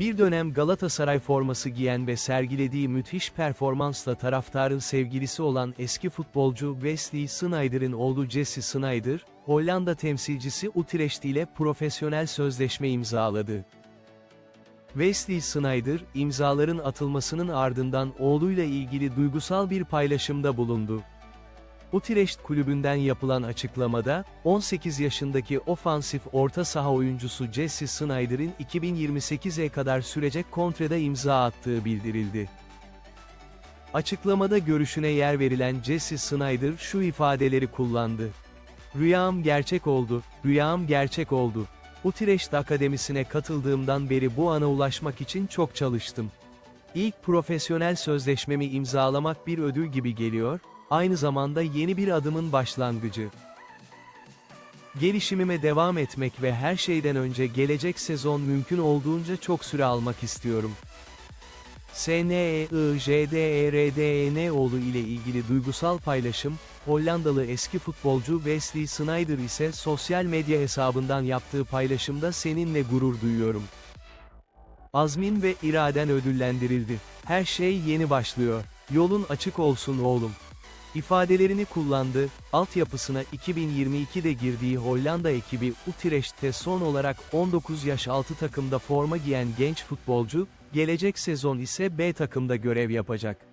Bir dönem Galatasaray forması giyen ve sergilediği müthiş performansla taraftarın sevgilisi olan eski futbolcu Wesley Sneijder'in oğlu Jesse Sneijder, Hollanda temsilcisi Utrecht ile profesyonel sözleşme imzaladı. Wesley Sneijder, imzaların atılmasının ardından oğluyla ilgili duygusal bir paylaşımda bulundu. Utrecht kulübünden yapılan açıklamada, 18 yaşındaki ofansif orta saha oyuncusu Jesse Sneijder'in 2028'e kadar sürecek kontrada imza attığı bildirildi. Açıklamada görüşüne yer verilen Jesse Sneijder şu ifadeleri kullandı. Rüyam gerçek oldu, rüyam gerçek oldu. Utrecht Akademisi'ne katıldığımdan beri bu ana ulaşmak için çok çalıştım. İlk profesyonel sözleşmemi imzalamak bir ödül gibi geliyor, aynı zamanda yeni bir adımın başlangıcı. Gelişimime devam etmek ve her şeyden önce gelecek sezon mümkün olduğunca çok süre almak istiyorum. E SNEIJDERDEN oğlu ile ilgili duygusal paylaşım, Hollandalı eski futbolcu Wesley Sneijder ise sosyal medya hesabından yaptığı paylaşımda seninle gurur duyuyorum. Azmin ve iraden ödüllendirildi. Her şey yeni başlıyor. Yolun açık olsun oğlum. İfadelerini kullandı, altyapısına 2022'de girdiği Hollanda ekibi Utrecht'te son olarak 19 yaş altı takımda forma giyen genç futbolcu, gelecek sezon ise B takımda görev yapacak.